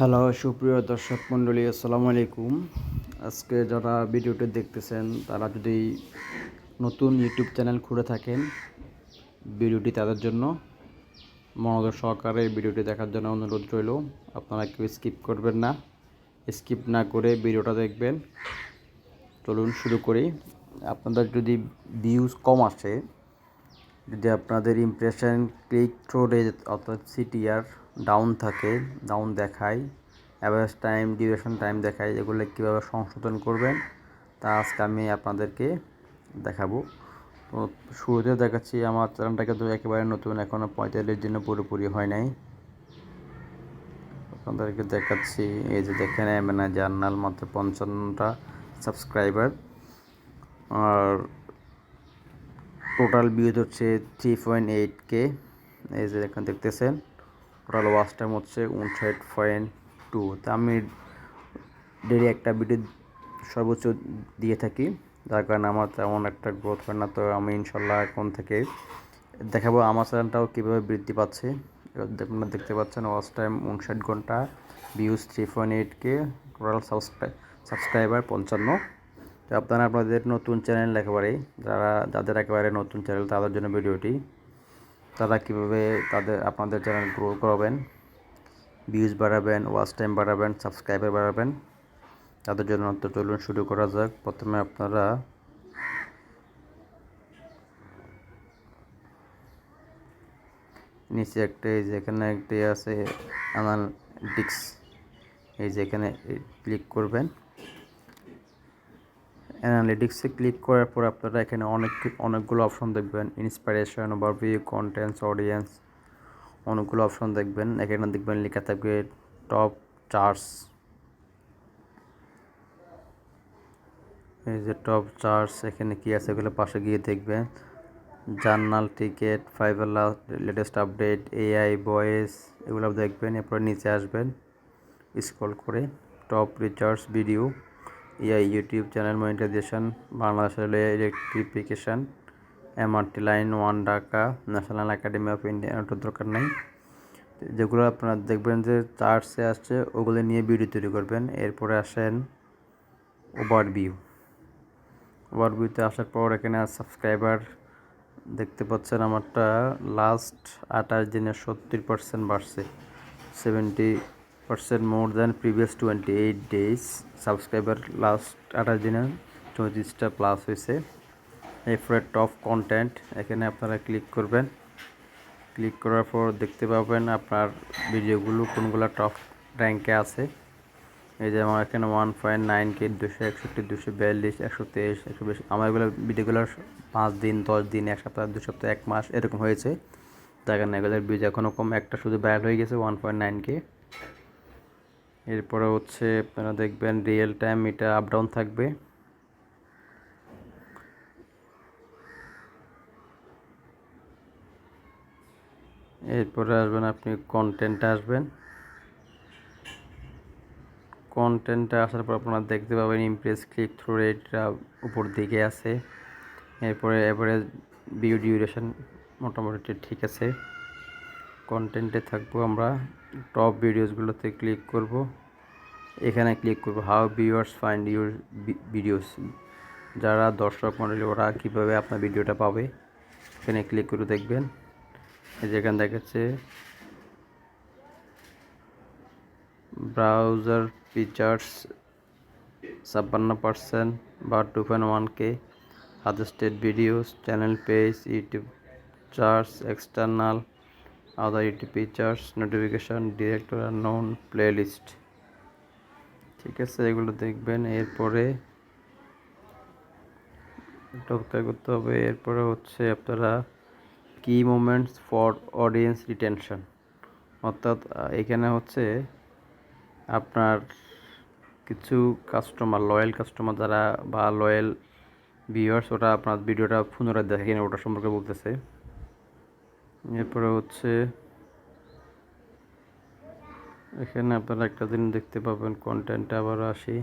Hello, সুপ্রিয় দর্শক মণ্ডলী, আসসালামু আলাইকুম। আজকে যারা ভিডিওটি দেখতেছেন, তারা যদি নতুন ইউটিউব চ্যানেল খুলে থাকেন, ভিডিওটি তাদের জন্য মনোযোগ সহকারে ভিডিওটি দেখার জন্য অনুরোধ রইল। আপনারা কেউ স্কিপ করবেন না, স্কিপ না করে ভিডিওটা দেখবেন। চলুন শুরু করি। আপনাদের যদি ভিউজ কম আসে, যদি আপনাদের ইমপ্রেশন ক্লিক থ্রো রেট অর্থাৎ সিটিআর ডাউন থাকে ডাউন দেখায় অ্যাভারেজ টাইম ডিউরেশন টাইম দেখায়, এগুলো কীভাবে সংশোধন করবেন, তা আজকে আমি আপনাদেরকে দেখাবো। তো শুরুতে দেখাচ্ছি, আমার চ্যানেলটাকে তো একেবারে নতুন এখনও পঁয়তাল্লিশ দিনও পুরোপুরি হয় নাই। আপনাদেরকে দেখাচ্ছি, এই যে দেখেন এমএনআ জার্নাল মাত্র পঞ্চান্নটা সাবস্ক্রাইবার আর টোটাল ভিউজ হচ্ছে থ্রি পয়েন্ট এইট কে এই যে এখানে দেখতেছেন? টোটাল ওয়াচ টাইম হচ্ছে উনষাট পয়েন্ট টু। তা আমি ডেলি একটা ভিডিও সর্বোচ্চ দিয়ে থাকি, যার কারণে আমার তেমন একটা গ্রোথ হয় না। তো আমি ইনশাল্লাহ এখন থেকে দেখাবো আমার চ্যানেলটাও কীভাবে বৃদ্ধি পাচ্ছে। আপনারা দেখতে পাচ্ছেন ওয়াচ টাইম উনষাট ঘণ্টা views three point eight K total subscriber পঞ্চান্ন। তো আপনারা আপনাদের নতুন চ্যানেল একেবারে যারা যাদের একেবারে নতুন চ্যানেল তাদের জন্য ভিডিওটি তারা কীভাবে তাদের আপনাদের চ্যানেল গ্রো করাবেন ভিউজ বাড়াবেন ওয়াচ টাইম বাড়াবেন সাবস্ক্রাইবার বাড়াবেন, তাদের জন্য তো চলুন শুরু করা যাক। প্রথমে আপনারা নিচে একটা, এই যেখানে একটি আছে অ্যানালিটিক্স এই যেখানে ক্লিক করবেন। অ্যানালিটিক্সে ক্লিক করার পর আপনারা এখানে অনেক, অনেকগুলো অপশন দেখবেন। ইন্সপিরেশন ওভারভিউ কন্টেন্টস অডিয়েন্স অনেকগুলো অপশন দেখবেন। এখানে দেখবেন লেখা থাকবে টপ চার্টস এই যে টপ চার্টস এখানে কী আছে এগুলো পাশে গিয়ে দেখবেন। Journal ticket fibre latest update AI voice এগুলো দেখবেন। এরপরে নিচে আসবেন। স্ক্রল করে top recharge video AI YouTube channel monetisation, Bangladesh বাংলাদেশের electrification, MRT line one, Dhaka national academy of India ওটার দরকার নেই। যেগুলো আপনারা দেখবেন যে চার্টসে আসছে, ওগুলো নিয়ে ভিডিও তৈরি করবেন। এরপরে আসেন ওভারভিউ। ওভারভিউতে আসার পর এখানে সাবস্ক্রাইবার দেখতে পাচ্ছেন আমারটা, লাস্ট আঠাশ দিনে সত্তর পার্সেন্ট বাড়ছে, seventy percent more than previous twenty eight days subscriber last আঠাশ দিনে চৌত্রিশটা প্লাস হয়েছে। এরপরে টপ কন্টেন্ট এখানে আপনারা ক্লিক করবেন। ক্লিক করার পর দেখতে পাবেন আপনার ভিডিওগুলো কোনগুলো টপ র্যাঙ্কে আছে। এই যে আমার এখানে ওয়ান পয়েন্ট নাইন কে দুশো একষট্টি, দুশো বিয়াল্লিশ, একশো তেইশ, একশো বেশি আমার এগুলো ভিডিওগুলো পাঁচ দিন, দশ দিন, এক সপ্তাহ, দু সপ্তাহ, এক মাস এরকম হয়েছে। কারণে এগুলোর ভিউজ এখনও কম, একটা শুধু ভাইরাল হয়ে গেছে ওয়ান পয়েন্ট নাইন কে এরপরে হচ্ছে আপনারা দেখবেন রিয়েল টাইম এটা আপ ডাউন থাকবে। এরপরে আসবেন আপনি কন্টেন্টে আসবেন। কন্টেন্টে আসার পর আপনারা দেখতে পাবেন ইমপ্রেস ক্লিক থ্রু রেটটা উপর দিকে আছে। এরপরে এভারেজ ভিউ ডিউরেশন মোটামুটি ঠিক আছে। কন্টেন্টে থাকব আমরা। টপ ভিডিওসগুলোতে ক্লিক করব। এখানে ক্লিক করব how viewers find your videos যারা দর্শক মন্ডলী, ওরা কীভাবে আপনার ভিডিওটা পাবে, এখানে ক্লিক করে দেখবেন। যেখানে দেখাচ্ছে ব্রাউজার ফিচার্স ছাপ্পান্ন পার্সেন্ট বা two point one K suggested videos channel page YouTube charts external other YouTube features notification direct or unknown playlist ঠিক আছে, এগুলো দেখবেন, এরপরে অপেক্ষা করতে হবে, এরপরে হচ্ছে আপনারা কি মোমেন্টস ফর অডিয়েন্স রিটেনশন অর্থাৎ এখানে হচ্ছে আপনার কিছু কাস্টমার লয়াল কাস্টমার যারা বা লয়াল ভিউয়ার্স ওটা আপনার ভিডিওটা পুনরায় দেখেন, ওটা সম্পর্কে বলতেছে। এরপরে হচ্ছে এখানে আপনারা একটা দিন দেখতে পাবেন কন্টেন্ট আবার আসি।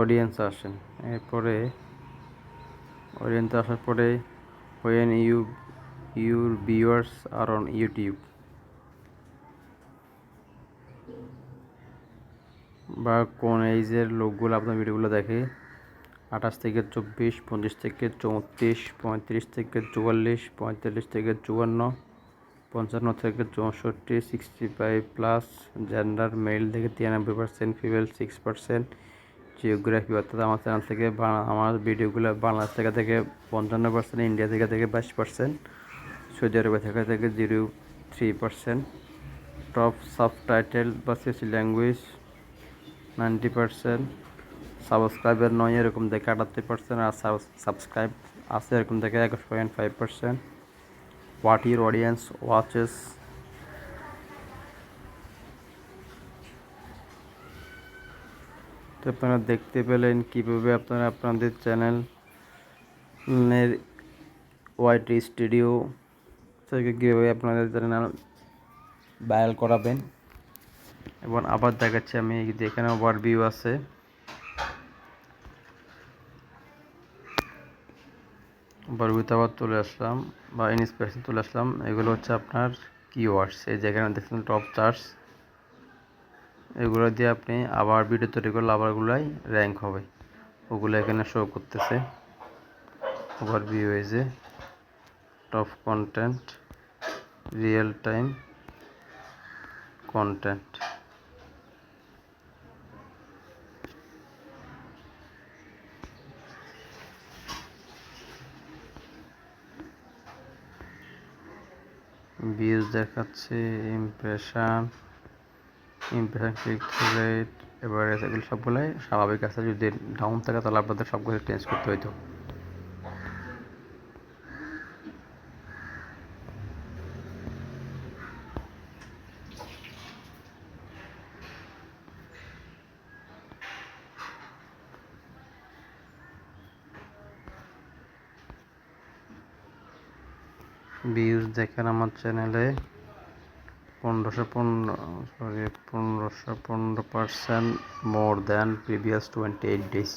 অডিয়েন্স আসেন। এরপরে অডিয়েন্স আসার পরে ওয়েন ইউ your viewers আর অন ইউটিউব বা কোন এইজের লোকগুলো আপনার ভিডিওগুলো দেখে আঠাশ থেকে চব্বিশ, পঁচিশ থেকে চৌত্রিশ, পঁয়ত্রিশ থেকে চুয়াল্লিশ, পঁয়তাল্লিশ থেকে চুয়ান্ন, পঞ্চান্ন থেকে চৌষট্টি sixty five plus gender male থেকে তিরানব্বই percent female six percent geography অর্থাৎ আমার চ্যানেল থেকে আমার ভিডিওগুলো বাংলাদেশ থেকে থেকে পঞ্চান্ন পার্সেন্ট ইন্ডিয়া থেকে থেকে বাইশ পার্সেন্ট সৌদি আরবে থেকে থেকে zero three percent top subtitle বা ল্যাঙ্গুয়েজ নাইনটি পার্সেন্ট সাবস্ক্রাইবার নয়, এরকম দেখে আটাত্তর পার্সেন্ট আর সাবস্ক্রাইব আছে, এরকম দেখে একুশ point five percent what your audience watches তো আপনারা দেখতে পেলেন কীভাবে আপনারা আপনাদের চ্যানেলের ওয়াইটি স্টুডিও থেকে কীভাবে আপনাদের চ্যানেল ভাইরাল করাবেন। এবং আবার দেখাচ্ছি, আমি এখানে ওভারভিউ আছে। ওভারভিউতে আবার চলে আসলাম বা ইন্সপিরেশন চলে আসলাম। এগুলো হচ্ছে আপনার কিওয়ার্ডস এই যেখানে দেখছেন টপ চার্টস এগুলো দিয়ে আপনি আবার ভিডিও তৈরি করলে আবারগুলাই র্যাঙ্ক হবে। ওগুলো এখানে শো করতেছে। ওভারভিউ এজে top content real time content views দেখাচ্ছে ইমপ্রেশন ইমপ্রেশন ক্লিক রেট এবারে এগুলো সবগুলোই স্বাভাবিক আছে। যদি ডাউন থাকে তাহলে আপনাদের সবগুলো চেঞ্জ করতে হইতো। ভিউজ দেখেন আমার চ্যানেলে পনেরোশো পনেরো সরি পনেরোশো পনেরো percent more than previous twenty eight days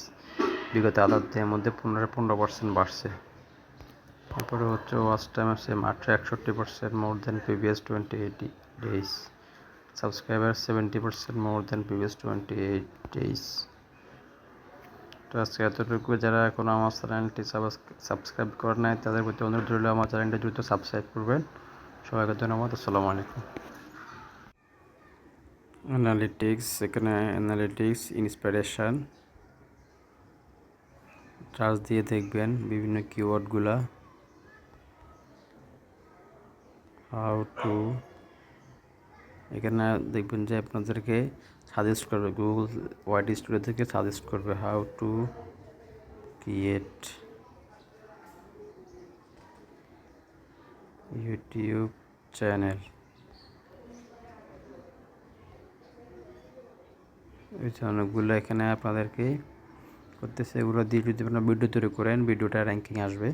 বিগত আদার দিনের মধ্যে পনেরো পনেরো পার্সেন্ট বাড়ছে। তারপরে হচ্ছে ওয়াচ টাইম আছে মাত্র একষট্টি percent more than previous twenty eight days subscriber seventy percent more than previous twenty eight days তো আজকে এতটুকু। যারা এখন আমার চ্যানেলটি সাবস্ক্রাইব করেন নাই, তাদের প্রতি অনুরোধ রইল আমার চ্যানেলটি দ্রুত সাবস্ক্রাইব করবেন। সবাইকে ধন্যবাদ, আসসালামু আলাইকুম। অ্যানালিটিক্স এখানে অ্যানালিটিক্স ইন্সপিরেশান চার্জ দিয়ে দেখবেন বিভিন্ন কিওয়ার্ডগুলা হাউ টু এখানে দেখবেন যে আপনাদেরকে সাজেস্ট করবে গুগল ওয়াইড স্টুডিও থেকে সাজেস্ট করবে how to create YouTube channel ওই অনেকগুলো এখানে আপনাদেরকে করতেছে, এগুলো দিয়ে যদি আপনার ভিডিও তৈরি করেন ভিডিওটা র্যাঙ্কিং আসবে।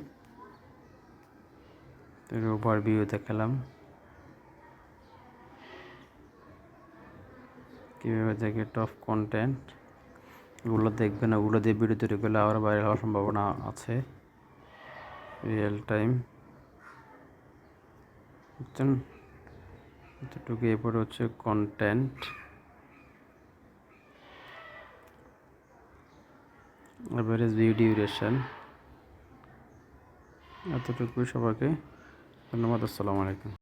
ওভার ওভারভিউ দেখালাম। কীভাবে দেখে টপ কন্টেন্ট ওগুলো দেখবেন ওগুলো দিয়ে ভিডিও তৈরি করলে আবার বাইরে হওয়ার সম্ভাবনা আছে রিয়েল টাইম বুঝছেন? এতটুকু এরপরে হচ্ছে কন্টেন্ট অ্যাভারেজ ভিউ ডিউরেশন এতটুকু সবাইকে। ধন্যবাদ, আসসালামু আলাইকুম।